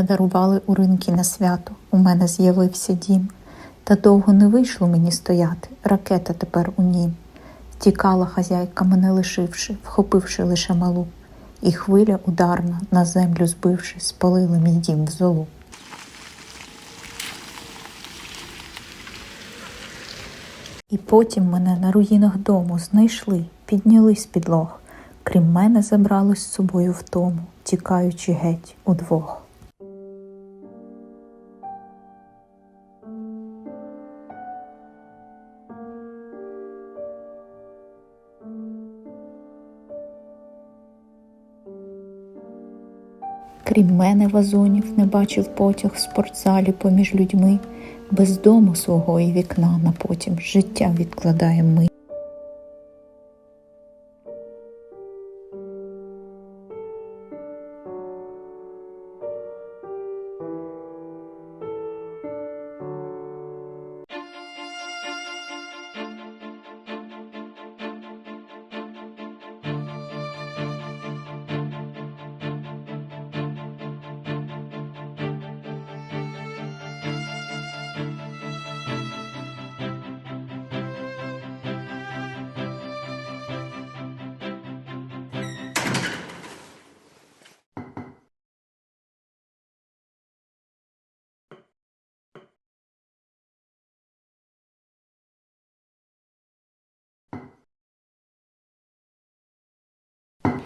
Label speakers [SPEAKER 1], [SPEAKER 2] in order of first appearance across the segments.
[SPEAKER 1] Мене дарували у ринки на свято, у мене з'явився дім. Та довго не вийшло мені стояти, ракета тепер у нім. Втікала хазяйка, мене лишивши, вхопивши лише малу, і хвиля ударна, на землю збивши, спалила мій дім в золу. І потім мене на руїнах дому знайшли, підняли з підлог. Крім мене забрали з собою в тому, тікаючи геть удвох. Крім мене, вазонів не бачив потяг в спортзалі поміж людьми, без дому свого і вікна на потім життя відкладає ми.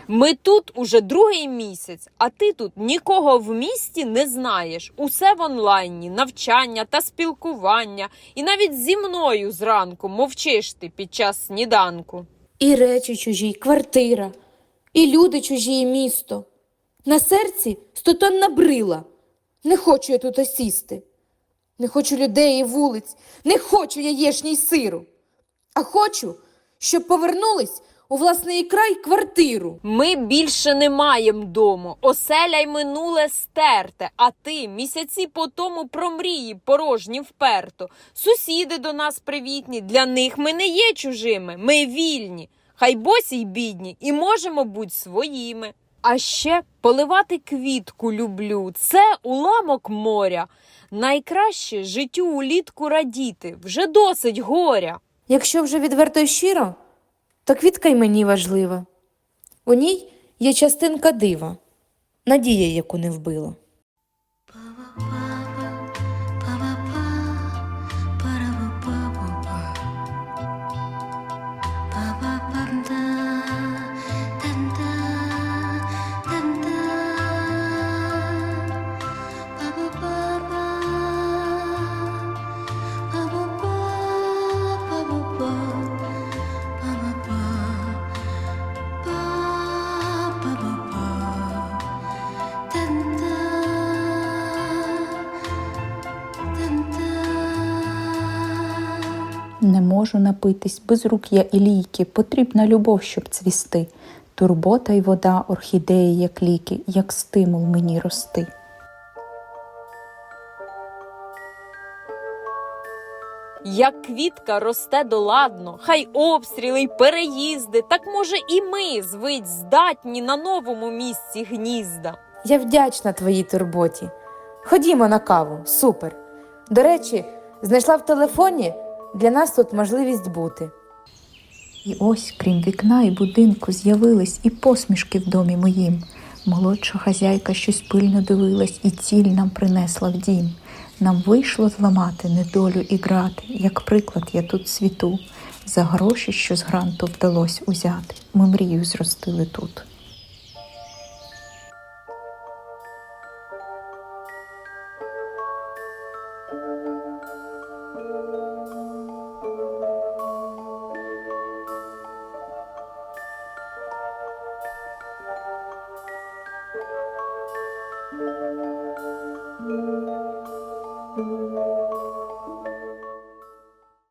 [SPEAKER 2] Ми тут уже другий місяць, а ти тут нікого в місті не знаєш. Усе в онлайні, навчання та спілкування. І навіть зі мною зранку мовчиш ти під час сніданку.
[SPEAKER 3] І речі чужі, й квартира, і люди чужі, і місто. На серці стотонна брила. Не хочу я тут осісти. Не хочу людей і вулиць, не хочу яєшні й сиру. А хочу, щоб повернулись у власний край квартиру.
[SPEAKER 2] Ми більше не маєм дому. Оселя й минуле стерте. А ти місяці по тому про мрії порожні вперто. Сусіди до нас привітні. Для них ми не є чужими. Ми вільні. Хай босі й бідні, і можемо бути своїми. А ще поливати квітку люблю. Це уламок моря. Найкраще життю улітку радіти. Вже досить горя.
[SPEAKER 3] Якщо вже відверто й щиро, то квітка й мені важлива. У ній є частинка дива, надія, яку не вбила.
[SPEAKER 1] Можу напитись, без рук я і лійки, потрібна любов, щоб цвісти. Турбота й вода, орхідеї, як ліки, як стимул мені рости.
[SPEAKER 2] Як квітка росте доладно, хай обстріли й переїзди, так може і ми звить здатні на новому місці гнізда.
[SPEAKER 3] Я вдячна твоїй турботі. Ходімо на каву, супер. До речі, знайшла в телефоні для нас тут можливість бути.
[SPEAKER 1] І ось, крім вікна і будинку, з'явились і посмішки в домі моїм. Молодша хазяйка щось пильно дивилась і ціль нам принесла в дім. Нам вийшло зламати недолю і грати, як приклад я тут світу. За гроші, що з гранту вдалось узяти, ми мрію зростили тут. Thank you.